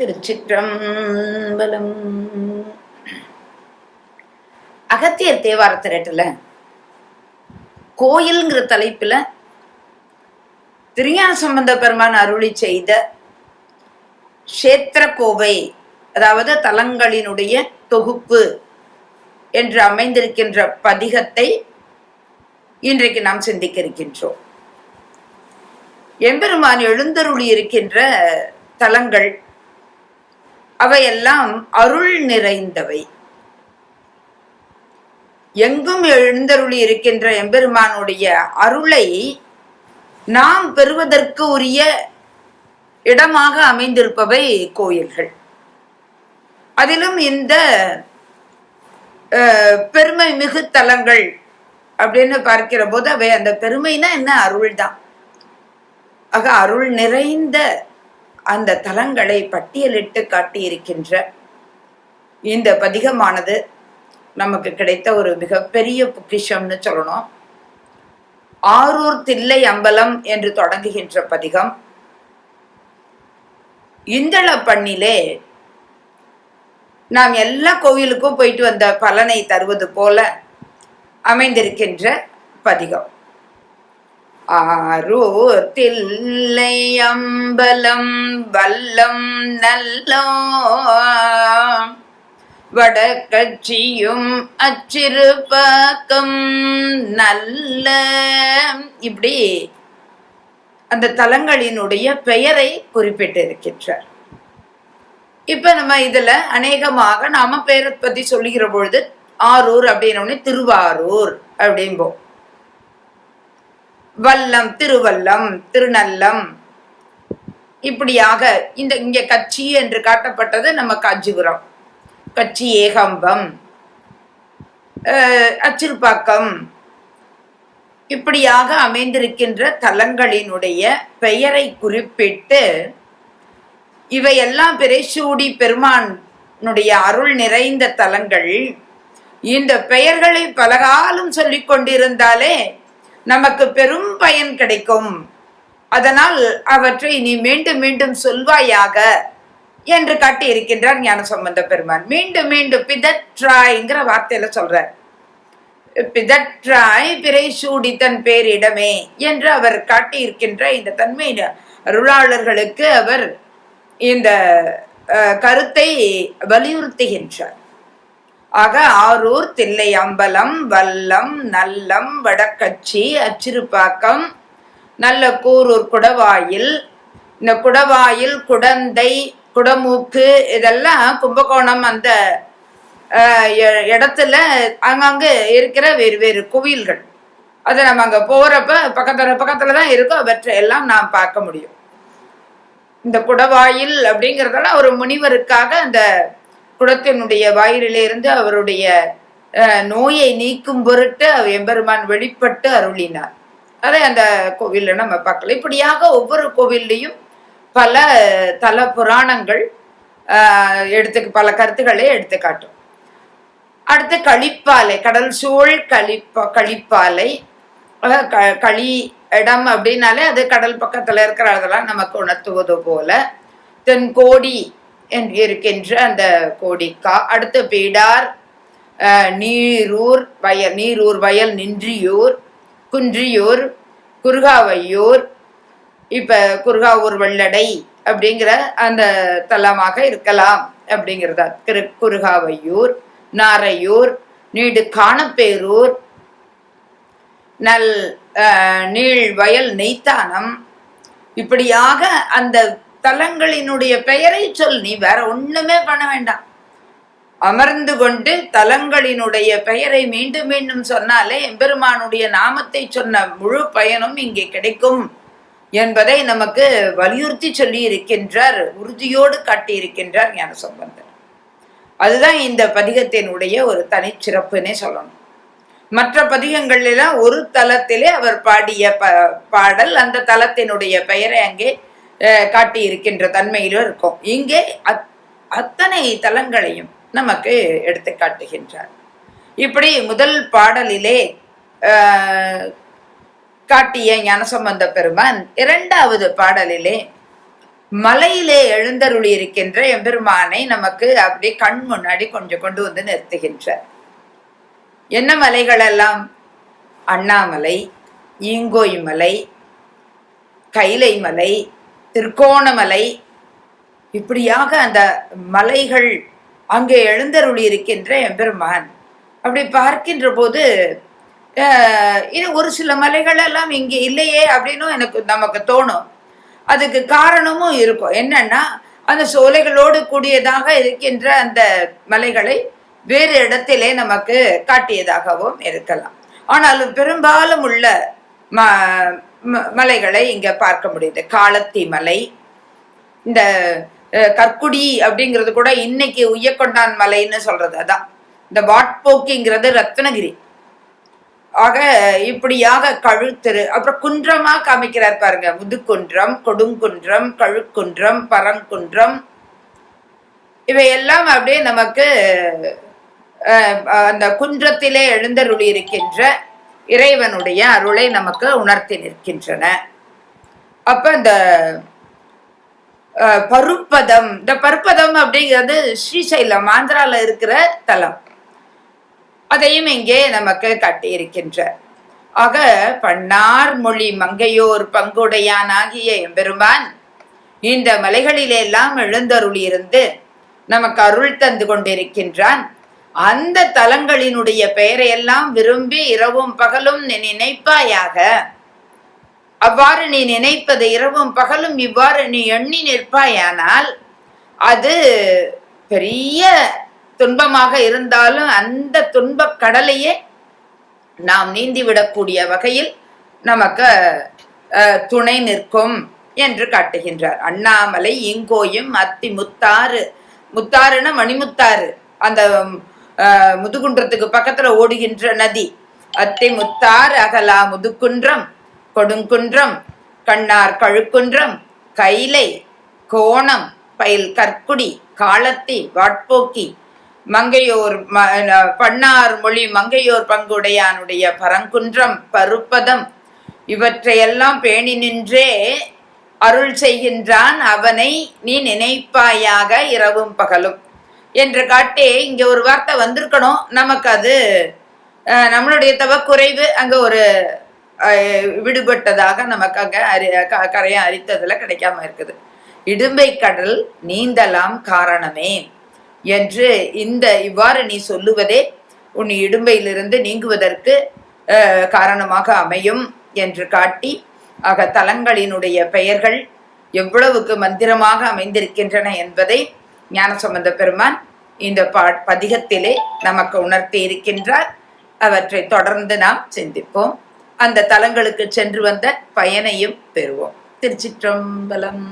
திருச்சிற்றம்பலம். அகத்தியர் தேவார திரட்டுல கோயில்ங்கிற தலைப்புல திருஞான சம்பந்த பெருமான் அருளி செய்த கஷேத்திர கோவை அதாவது தலங்களினுடைய தொகுப்பு என்று அமைந்திருக்கின்ற பதிகத்தை இன்றைக்கு நாம் சிந்திக்க இருக்கின்றோம் எம்பெருமான் எழுந்தருளி இருக்கின்ற தலங்கள் அவையெல்லாம் அருள் நிறைந்தவை. எங்கும் எழுந்தருளி இருக்கின்ற எம்பெருமானுடைய அருளை நாம் பெறுவதற்கு உரிய இடமாக அமைந்திருப்பவை கோயில்கள். அதிலும் இந்த பெருமை மிகு தலங்கள் அப்படின்னு பார்க்கிற போது அவை அந்த பெருமைனா என்ன? அருள் தான் ஆக அருள் நிறைந்த அந்த தலங்களை பட்டியலிட்டு காட்டியிருக்கின்ற இந்த பதிகமானது நமக்கு கிடைத்த ஒரு மிகப்பெரிய பொக்கிஷம்னு சொல்லணும். ஆரூர் தில்லை அம்பலம் என்று தொடங்குகின்ற பதிகம். இந்தள பண்ணிலே நாம் எல்லா கோவிலுக்கும் போயிட்டு வந்த பலனை தருவது போல அமைந்திருக்கின்ற பதிகம். ஆரூர் அம்பலம் வல்லம் நல்லோ. வடக்கட்சியும் அச்சிறுபாக்கம் நல்ல. இப்படி அந்த தலங்களினுடைய பெயரை குறிப்பிட்டிருக்கின்றார். இப்ப நம்ம இதுல அநேகமாக நாம பெயரை பத்தி சொல்லுகிற பொழுது ஆரூர் அப்படின்னு திருவாரூர் அப்படிம்போம். வல்லம் திருவல்லம் திருநல்லம். இப்படியாக இந்த இங்க கட்சி என்று காட்டப்பட்டது நம்ம காஞ்சிபுரம். கட்சி ஏகம்பம். அஹ், அச்சிறுபாக்கம் இப்படியாக அமைந்திருக்கின்ற தலங்களினுடைய பெயரை குறிப்பிட்டு இவையெல்லாம் பிறைசூடி பெருமானுடைய அருள் நிறைந்த தலங்கள். இந்த பெயர்களை பலகாலம் சொல்லிக் கொண்டிருந்தாலே நமக்கு பெரும் பயன் கிடைக்கும். அதனால் அவற்றை நீ மீண்டும் மீண்டும் சொல்வாயாக என்று காட்டி இருக்கின்றார் ஞான சம்பந்த பெருமான். மீண்டும் மீண்டும் பிதற்றாய்ங்கிற வார்த்தையில சொல்றார். பிதற்றாய் பிறை சூடி தன் பேரிடமே என்று அவர் காட்டியிருக்கின்ற இந்த தன்மை அருளாளர்களுக்கு அவர் இந்த கருத்தை வலியுறுத்துகின்றார். ஆக ஆரூர் தில்லை அம்பலம் வல்லம் நல்லம் வடக்கச்சி அச்சிறுபாக்கம் நல்ல கூரூர் குடவாயில் இந்த குடவாயில் குடந்தை குடமூக்கு இதெல்லாம் கும்பகோணம் அந்த எ- இடத்துல அங்கங்க இருக்கிற வேறு வேறு கோவில்கள் அதை நம்ம அங்கே போகிறப்ப பக்கத்துல பக்கத்துல தான் இருக்கோ அவற்றை எல்லாம் நாம் பார்க்க முடியும். இந்த குடவாயில் அப்படிங்கிறதெல்லாம் ஒரு முனிவருக்காக அந்த குடத்தினுடைய வாயிலிருந்து அவருடைய நோயை நீக்கும் பொருட்டு எம்பெருமான் வெளிப்பட்டு அருளினார். அதை அந்த கோவில்ல நம்ம பார்க்கலாம். இப்படியாக ஒவ்வொரு கோவில்லையும் பல தல புராணங்கள் எடுத்து பல கருத்துக்களை எடுத்து காட்டும். அடுத்து களிப்பாலை கடல் சூழ் களிப்ப களிப்பாலை க- களி இடம் அப்படின்னாலே அது கடல் பக்கத்துல இருக்கிற அதெல்லாம் நமக்கு உணர்த்துவது போல. தென்கோடி இருக்கின்ற அந்த கோடிக்கா. அடுத்து பீடார் நீரூர் வயல் நீரூர் வயல் நின்றியூர் குன்றியூர் குருகாவையூர் இப்ப குருகாவூர் வெள்ளடை அப்படிங்கிற அந்த தலமாக இருக்கலாம் அப்படிங்கிறதா. திரு குருகாவையூர் நாரையூர் நீடு காணப்பேரூர் நல் நீள் வயல் நெய்த்தானம். இப்படியாக அந்த தலங்களினுடைய பெயரை சொல். நீ வேற ஒண்ணுமே பண்ண வேண்டாம். அமர்ந்து கொண்டு தலங்களினுடைய பெயரை மீண்டும் மீண்டும் சொன்னாலே எம்பெருமானுடைய நாமத்தை சொன்ன முழு பயனும் இங்கே கிடைக்கும் என்பதை நமக்கு வலியுறுத்தி சொல்லி இருக்கின்றார் உறுதியோடு காட்டி இருக்கின்றார் ஞான சம்பந்தர் அதுதான் இந்த பதிகத்தினுடைய ஒரு தனிச்சிறப்புன்னே சொல்லணும். மற்ற பதிகங்கள்லாம் ஒரு தலத்திலே அவர் பாடிய ப பாடல் அந்த தலத்தினுடைய பெயரை அங்கே காட்டி இருக்கின்ற தன்மையிலும் இருக்கும். இங்கே அத் அத்தனை தலங்களையும் நமக்கு எடுத்து காட்டுகின்றார். இப்படி முதல் பாடலிலே காட்டிய ஞானசம்பந்த பெருமான் இரண்டாவது பாடலிலே மலையிலே எழுந்தருளி இருக்கின்ற எம்பெருமானை நமக்கு அப்படியே கண் முன்னாடி கொஞ்சம் கொண்டு வந்து நிறுத்துகின்றார். என்ன மலைகள் எல்லாம்? அண்ணாமலை ஈங்கோய் மலை கைலை மலை திருக்கோணமலை இப்படியாக அந்த மலைகள் அங்கே எழுந்தருளி இருக்கின்ற எம்பெருமான். அப்படி பார்க்கின்ற போது இது ஒரு சில மலைகள் எல்லாம் இங்கே இல்லையே அப்படின்னும் எனக்கு நமக்கு தோணும். அதுக்கு காரணமும் இருக்கும். என்னன்னா அந்த சோலைகளோடு கூடியதாக இருக்கின்ற அந்த மலைகளை வேறு இடத்திலே நமக்கு காட்டியதாகவும் இருக்கலாம். ஆனாலும் பெரும்பாலும் உள்ள ம மலைகளை இங்க பார்க்க முடியுது. காலத்தி மலை. இந்த கற்குடி அப்படிங்கிறது கூட இன்னைக்கு உய்யக்கொண்டான் மலைன்னு சொல்றது அதான். இந்த வாட்போக்கிங்கிறது ரத்னகிரி. ஆக இப்படியாக கழுத்திரு அப்புறம் குன்றமா காமிக்கிறார் பாருங்க. முதுக்குன்றம் கொடுங்குன்றம் கழுக்குன்றம் பரங்குன்றம். இவையெல்லாம் அப்படியே நமக்கு அந்த குன்றத்திலே எழுந்தருளி இருக்கின்ற இறைவனுடைய அருளை நமக்கு உணர்த்தி நிற்கின்றன. அப்ப இந்த பருப்பதம் இந்த பருப்பதம் அப்படிங்கிறது ஸ்ரீசைலம் ஆந்திரால இருக்கிற தலம். அதையும் இங்கே நமக்கு காட்டியிருக்கின்ற. ஆக பன்னார் மொழி மங்கையோர் பங்குடையான் ஆகிய எம்பெருமான் இந்த மலைகளிலெல்லாம் எழுந்தருளியிருந்து நமக்கு அருள் தந்து கொண்டிருக்கின்றான். அந்த தலங்களினுடைய பெயரையெல்லாம் விரும்பி இரவும் பகலும் நீ நினைப்பாயாக. அவ்வாறு நீ நினைப்பது இரவும் பகலும் இவ்வாறு நீ எண்ணி நிற்பாயானால் அது பெரிய துன்பமாக இருந்தாலும் அந்த துன்ப கடலையே நாம் நீந்திவிடக்கூடிய வகையில் நமக்கு துணை நிற்கும் என்று காட்டுகின்றார். அண்ணாமலை இங்கோயும் அத்தி முத்தாறு முத்தாறுனா மணிமுத்தாறு. அந்த முதுகுன்றத்துக்கு பக்கத்துல ஓடுகின்ற நதி. அத்தை முத்தார் அகலா முதுகுன்றம் கொடுங்குன்றம் கண்ணார் கழுக்குன்றம் கைலை கோணம் பயில் கற்குடி காலத்தி வாட்போக்கி மங்கையோர் பன்னார் மொழி மங்கையோர் பங்குடையானுடைய பரங்குன்றம் பருப்பதம் இவற்றையெல்லாம் பேணி நின்றே அருள் செய்கின்றான் அவனை நீ நினைப்பாயாக இரவும் பகலும். என்று காட்டி இங்க ஒரு வார்த்தை வந்திருக்கணும். நமக்கு அது நம்மளுடைய தவக்குறைவு அங்கே அங்க ஒரு விடுபட்டதாக நமக்கு அங்க அறி கரையை அரித்ததுல கிடைக்காம இருக்குது. இடும்பை கடல் நீந்தலாம் காரணமே என்று இந்த இவ்வாறு நீ சொல்லுவதே உன் இடும்பையிலிருந்து நீங்குவதற்கு காரணமாக அமையும் என்று காட்டி ஆக தலங்களினுடைய பெயர்கள் எவ்வளவுக்கு மந்திரமாக அமைந்திருக்கின்றன என்பதை ஞானசம்பந்த பெருமான் இந்த பா பதிகத்திலே நமக்கு உணர்த்தி இருக்கின்றார். அவற்றை தொடர்ந்து நாம் சிந்திப்போம். அந்த தலங்களுக்கு சென்று வந்த பயனையும் பெறுவோம். திருச்சிற்றம்பலம்.